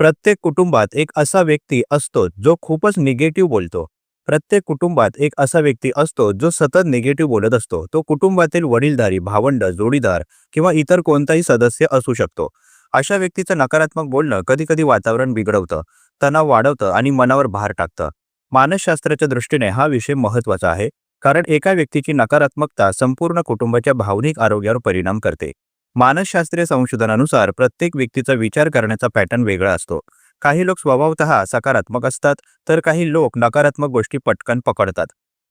प्रत्येक कुटुंबात एक असा व्यक्ती असतो जो खूपच निगेटिव्ह बोलतो. प्रत्येक कुटुंबात एक असा व्यक्ती असतो जो सतत निगेटिव्ह बोलत असतो. तो कुटुंबातील वडीलधारी भावंड जोडीदार किंवा इतर कोणताही सदस्य असू शकतो. अशा व्यक्तीचं नकारात्मक बोलणं कधी कधी वातावरण बिघडवतं तणाव वाढवतं आणि मनावर भार टाकतं. मानसशास्त्राच्या दृष्टीने हा विषय महत्त्वाचा आहे कारण एका व्यक्तीची नकारात्मकता संपूर्ण कुटुंबाच्या भावनिक आरोग्यावर परिणाम करते. मानसशास्त्रीय संशोधनानुसार प्रत्येक व्यक्तीचा विचार करण्याचा पॅटर्न वेगळा असतो. काही लोक स्वभावतः सकारात्मक असतात तर काही लोक नकारात्मक गोष्टी पटकन पकडतात.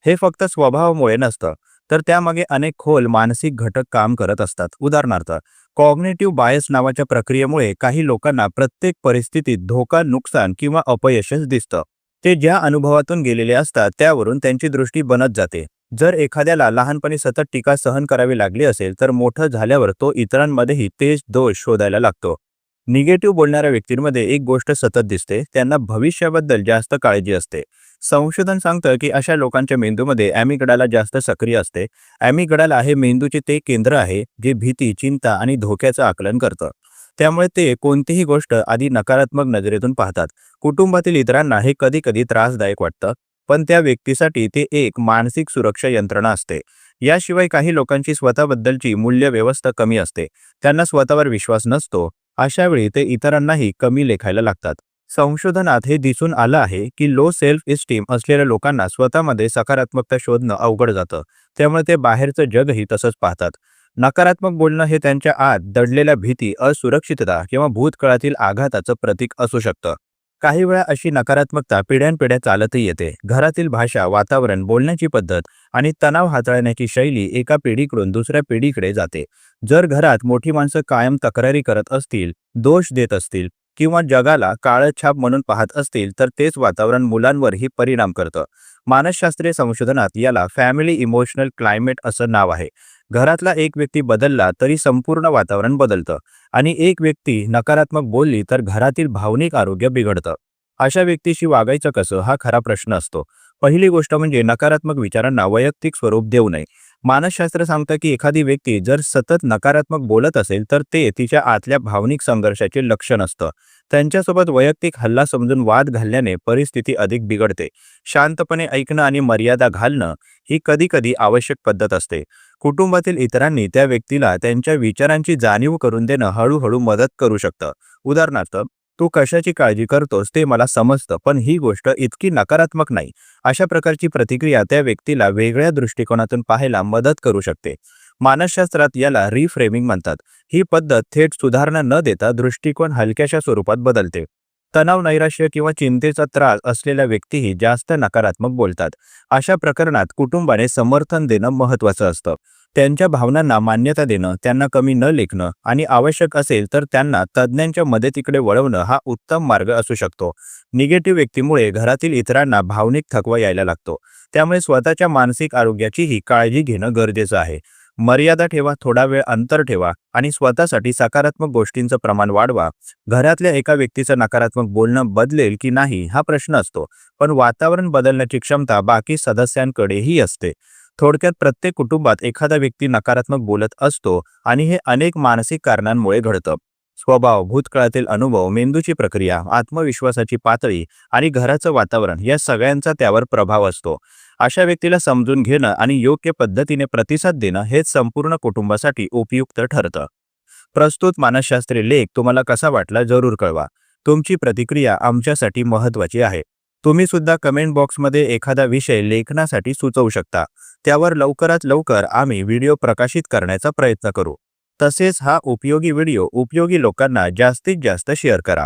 हे फक्त स्वभावामुळे नसतं तर त्यामागे अनेक खोल मानसिक घटक काम करत असतात. उदाहरणार्थ कॉग्नेटिव्ह बायस नावाच्या प्रक्रियेमुळे काही लोकांना प्रत्येक परिस्थितीत धोका नुकसान किंवा अपयशच दिसतं. ते ज्या अनुभवातून गेलेले असतात त्यावरून त्यांची दृष्टी बनत जाते. जर एखाद्याला लहानपणी सतत टीका सहन करावी लागली असेल तर मोठं झाल्यावर तो इतरांमध्येही तेच दोष शोधायला लागतो. निगेटिव्ह बोलणाऱ्या व्यक्तींमध्ये एक गोष्ट सतत दिसते त्यांना भविष्याबद्दल जास्त काळजी असते. संशोधन सांगतं की अशा लोकांच्या मेंदूमध्ये ॲमिगडाला जास्त सक्रिय असते. ॲमिगडाला हे मेंदूचे ते केंद्र आहे जे भीती चिंता आणि धोक्याचं आकलन करतं. त्यामुळे ते कोणतीही गोष्ट आधी नकारात्मक नजरेतून पाहतात. कुटुंबातील इतरांना हे कधी कधी त्रासदायक वाटतं. पण त्या व्यक्तीसाठी ते एक मानसिक सुरक्षा यंत्रणा असते. याशिवाय काही लोकांची स्वतःबद्दलची मूल्य व्यवस्था कमी असते. त्यांना स्वतःवर विश्वास नसतो. अशा वेळी ते इतरांनाही कमी लेखायला लागतात. संशोधनात हे दिसून आलं आहे की लो सेल्फ इस्टीम असलेल्या लोकांना स्वतःमध्ये सकारात्मकता शोधणं अवघड जातं. त्यामुळे ते बाहेरचं जगही तसंच पाहतात. नकारात्मक बोलणं हे त्यांच्या आत दडलेल्या भीती असुरक्षितता किंवा भूतकाळातील आघाताचं प्रतीक असू शकतं. काही वेळा अशी नकारात्मकता पिढ्यानपिढ्या चालतही येते. घरातील भाषा वातावरण बोलण्याची पद्धत आणि तणाव हाताळण्याची शैली एका पिढीकडून दुसऱ्या पिढीकडे जाते. जर घरात मोठी माणसं कायम तक्रारी करत असतील दोष देत असतील किंवा जगाला काळछाप म्हणून पाहत असतील तर तेच वातावरण मुलांवरही परिणाम करतं. मानसशास्त्रीय संशोधनात याला फॅमिली इमोशनल क्लायमेट असं नाव आहे. घरातला एक व्यक्ती बदलला तरी संपूर्ण वातावरण बदलतं आणि एक व्यक्ती नकारात्मक बोलली तर घरातील भावनिक आरोग्य बिघडतं. अशा व्यक्तीशी वागायचं कसं हा खरा प्रश्न असतो. पहिली गोष्ट म्हणजे नकारात्मक विचारांना वैयक्तिक स्वरूप देऊ नये. मानसशास्त्र सांगतं की एखादी व्यक्ती जर सतत नकारात्मक बोलत असेल तर ते तिच्या आतल्या भावनिक संघर्षाचे लक्षण असतं. त्यांच्यासोबत वैयक्तिक हल्ला समजून वाद घालण्याने परिस्थिती अधिक बिघडते. शांतपणे ऐकणं आणि मर्यादा घालणं ही कधी कधी आवश्यक पद्धत असते. कुटुंबातील इतरांनी त्या व्यक्तीला त्यांच्या विचारांची जाणीव करून देणं हळूहळू मदत करू शकतं. उदाहरणार्थ तू कशाची काळजी करतोस ते मला समजतं पण ही गोष्ट इतकी नकारात्मक नाही. अशा प्रकारची प्रतिक्रिया त्या व्यक्तीला वेगळ्या दृष्टिकोनातून पाहायला मदत करू शकते. मानसशास्त्रात याला रिफ्रेमिंग म्हणतात. ही पद्धत थेट सुधारणा न देता दृष्टिकोन हलक्याशा स्वरूपात बदलते. तणाव नैराश्य किंवा चिंतेचा त्रास असलेल्या व्यक्तीही जास्त नकारात्मक बोलतात. अशा प्रकरणात कुटुंबाने समर्थन देणं महत्वाचं असतं. त्यांच्या भावनांना मान्यता देणं त्यांना कमी न लेखणं आणि आवश्यक असेल तर त्यांना तज्ज्ञांच्या मदतीकडे वळवणं हा उत्तम मार्ग असू शकतो. निगेटिव्ह व्यक्तीमुळे घरातील इतरांना भावनिक थकवा यायला लागतो. त्यामुळे स्वतःच्या मानसिक आरोग्याचीही काळजी घेणं गरजेचं आहे. मर्यादा ठेवा थोडा वेळ अंतर ठेवा आणि स्वतःसाठी सकारात्मक गोष्टींचं प्रमाण वाढवा. घरातल्या एका व्यक्तीचं नकारात्मक बोलणं बदलेल की नाही हा प्रश्न असतो. पण वातावरण बदलण्याची क्षमता बाकी सदस्यांकडेही असते. थोडक्यात प्रत्येक कुटुंबात एखादा व्यक्ती नकारात्मक बोलत असतो आणि हे अनेक मानसिक कारणांमुळे घडतं. स्वभाव भूतकाळातील अनुभव मेंदूची प्रक्रिया आत्मविश्वासाची पातळी आणि घराचं वातावरण या सगळ्यांचा त्यावर प्रभाव असतो. अशा व्यक्तीला समजून घेणं आणि योग्य पद्धतीने प्रतिसाद देणं हेच संपूर्ण कुटुंबासाठी उपयुक्त ठरतं. प्रस्तुत मानसशास्त्रीय लेख तुम्हाला कसा वाटला जरूर कळवा. तुमची प्रतिक्रिया आमच्यासाठी महत्वाची आहे. तुम्ही सुद्धा कमेंट बॉक्समध्ये एखादा विषय लेखनासाठी सुचवू शकता. त्यावर लवकरात लवकर आम्ही व्हिडिओ प्रकाशित करण्याचा प्रयत्न करू. तसेच हा उपयोगी व्हिडिओ उपयोगी लोकांना जास्तीत जास्त शेअर करा.